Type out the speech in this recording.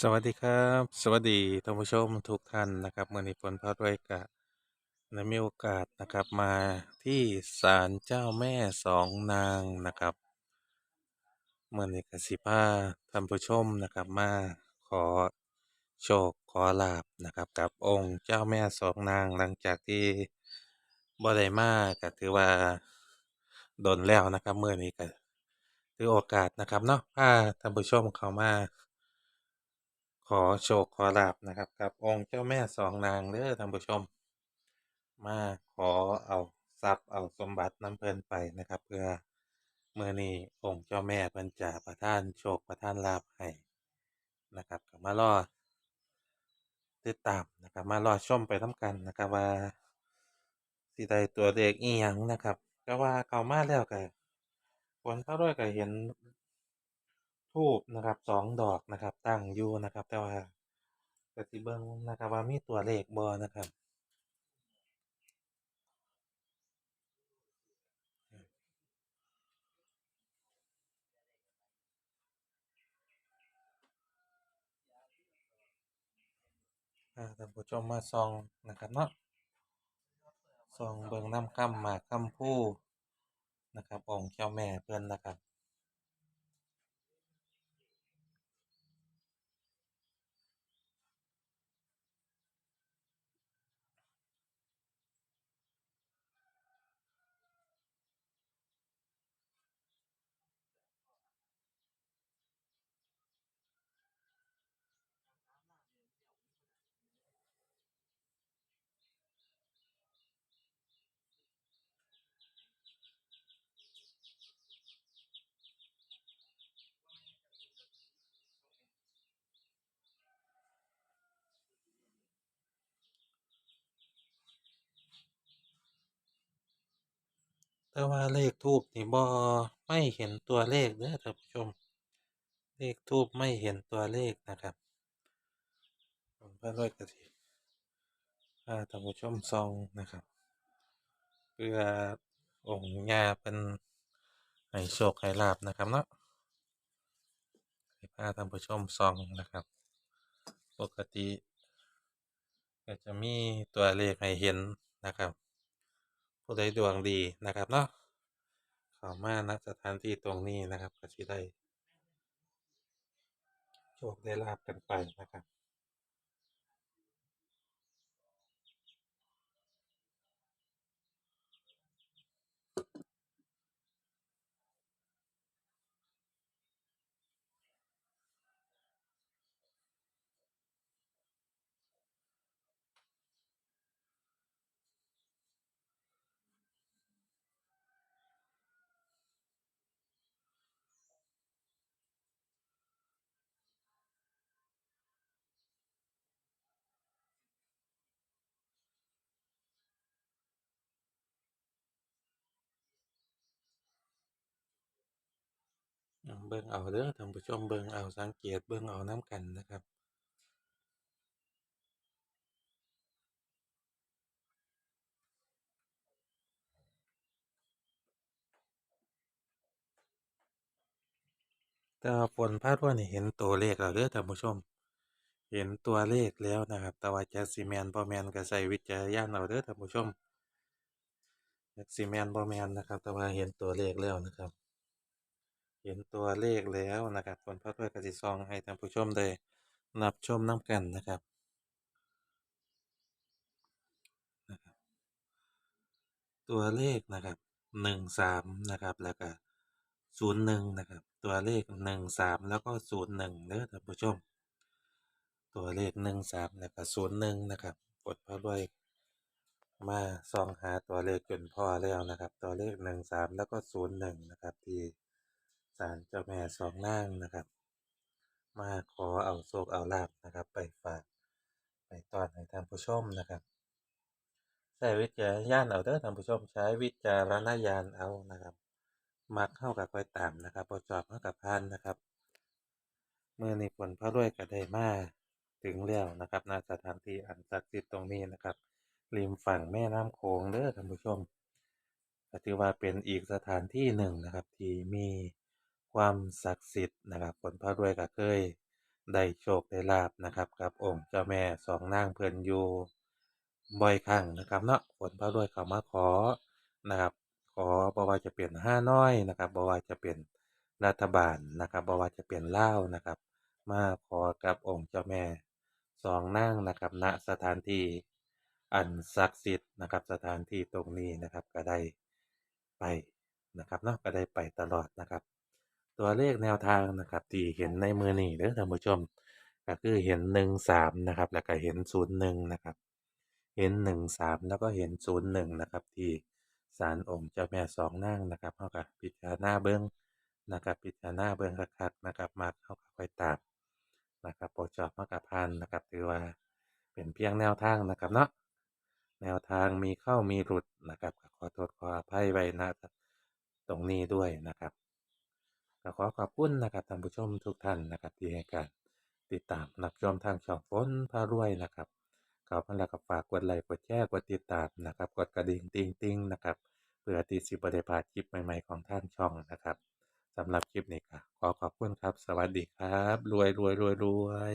สวัสดีครับ สวัสดีท่านผู้ชมทุกท่านนะครับเมื่อนี้ฝนพรด้วยกะได้มีโอกาสนะครับมาที่ศาลเจ้าแม่สองนางนะครับเมื่อนี้กสิพาท่านผู้ชมนะครับมาขอโชคขอลาบนะครับ กับองค์เจ้าแม่สองนางหลังจากที่บ่ได้มาก็ถือว่าโดนแล้วนะครับเมื่อนี้ก็ถือโอกาสนะครับเนาะพาท่านผู้ชมเข้ามา ขอโชคขอลาบนะครับ กับองค์เจ้าแม่สองนางเด้อท่านผู้ชม มาขอเอาทรัพย์เอาสมบัติน้ำเพลินไปนะครับ เพื่อเมื่อนี้องค์เจ้าแม่เพิ่นจะประทานโชคประทานลาภให้นะครับก็มารอติดตามนะครับมารอชมไปน้ำกันนะครับว่าสิได้ตัวเลขอีหยังนะครับ ก็ว่าเขามาแล้วก็ผลเข้าด้วยก็เห็น ธูปนะครับสองดอกนะครับ ตั้งอยู่นะครับ แต่ว่าก็สิเบิ่งนะครับ ว่ามีตัวเลขบ่นะครับท่านผู้ชมมาส่องนะครับเนาะส่องเบิงน้ำค่ำหมากค่ำผู้นะครับองค์เจ้าแม่เพิ่อนนะครับ แต่ว่าเลขทูปนี่บ่ไม่เห็นตัวเลขเด้อท่านผู้ชม เลขทูปไม่เห็นตัวเลขนะครับผมก็เลยกระสิพาท่านผู้ชมส่องนะครับเพื่อองค์ยาเป็นให้โชคให้ลาบนะครับเนาะให้พาท่านผู้ชมส่องนะครับ ปกติก็จะมีตัวเลขให้เห็นนะครับ ผู้ใดดวงดีนะครับเนาะเข้ามาณสถานที่ตรงนี้นะครับก็สิได้โชคได้ลาบกันไปนะครับ เบิ่งเอาเด้อท่านผู้ชมเบิ่งเอาสังเกตเบิ่งเอาน้ำกันนะครับแต่ว่าฝนพาดว่านี่เห็นตัวเลขแล้วเด้อท่านผู้ชม เห็นตัวเลขแล้วนะครับ แต่ว่าจะสิแมนบ่แมนก็ใช้วิจารณญาณเอาเด้อท่านผู้ชมจักสิแมนบ่แมนนะครับ แต่ว่าเห็นตัวเลขแล้วนะครับ เห็นตัวเลขแล้วนะครับฝนพาดว่าก็สิส่องให้ท่านผู้ชมได้รับชมนํกันนะครับนะครับตัวเลขนะครับหนึ่งสามนะครับแล้วก็ศูนย์หนึ่งนะครับ ตัวเลขหนึ่งสามแล้วก็ศูนย์หนึ่งเด้อท่านผู้ชม ตัวเลขหนึ่งสามแล้วก็ศูนย์หนึ่งนะครับกดพอด้วยมาส่องหาตัวเลขจนพอแล้วนะครับ ตัวเลขหนึ่งสามแล้วก็ศูนย์หนึ่งนะครับที่ ศาลเจ้าแม่สองนางนะครับ มาขอเอาโชคเอาลาบนะครับ ไปฝากไปตอนให้ท่านผู้ชมนะครับใช้วิจารณญาณเอาเด้อท่านผู้ชมใช้วิจารณญาณเอานะครับมักเข้ากับคอยตามนะครับบ่ชอบเข้ากับพานนะครับเมื้อในี้ฝนพระรวยก็ได้มาถึงแล้วนะครับณสถานที่อันศักดิ์สิทธิ์ตรงนี้นะครับริมฝั่งแม่น้ำโขงเด้อท่านผู้ชมถือว่าเป็นอีกสถานที่หนึ่งนะครับ ที่มี ความศักดิ์สิทธิ์นะครับฝนพระรวยก็เคยได้โชคได้ลาบนะครับกับองค์เจ้าแม่สองนางเพลินอยู่บ่อยครั้งนะครับเนาะฝนพระรวยเขามาขอนะครับ ขอบ่ว่าจะเป็นห้าน้อยนะครับบ่ว่าจะเป็นรัฐบาลนะครับบ่ว่าจะเป็นเล่านะครับ มาขอกับองค์เจ้าแม่สองนางนะครับณสถานที่อันศักดิ์สิทธิ์นะครับสถานที่ตรงนี้นะครับก็ได้ไปนะครับเนาะก็ได้ไปตลอดนะครับ ตัวเลขแนวทางนะครับที่เห็นในมือนี้เด้อท่านผู้ชม ก็คือเห็นหนึ่งสามนะครับ แล้วก็เห็นศูนย์หนึ่งนะครับ เห็นหนึ่งสามแล้วก็เห็นศูนย์หนึ่งนะครับ ที่ศาลองค์เจ้าแม่สองนางนะครับเขากับพิจารณาเบิ้องนะครับพิจารณาเบิ้องคักๆนะครับ มาเขากับค่อยตามนะครับโปรดชอบมากับพันนะครับถือว่าเป็นเพียงแนวทางนะครับเนาะแนวทางมีเข้ามีหลุดนะครับขอโทษขออภัยไว้นะตรงนี้ด้วยนะครับ ขอขอบคุณนะครับท่านผู้ชมทุกท่านนะครับที่ให้การติดตามรับชมทางช่องฝนพารวยนะครับขอบคุณแล้วก็ฝากกดไลค์กดแชร์กดติดตามนะครับ กดกระดิ่งติ้งติ้งนะครับเพื่อติดสิบได้พาคลิปใหม่ๆของทางช่องนะครับสำหรับคลิปนี้ครับขอขอบคุณครับ สวัสดีครับ รวยรวยรวยรวย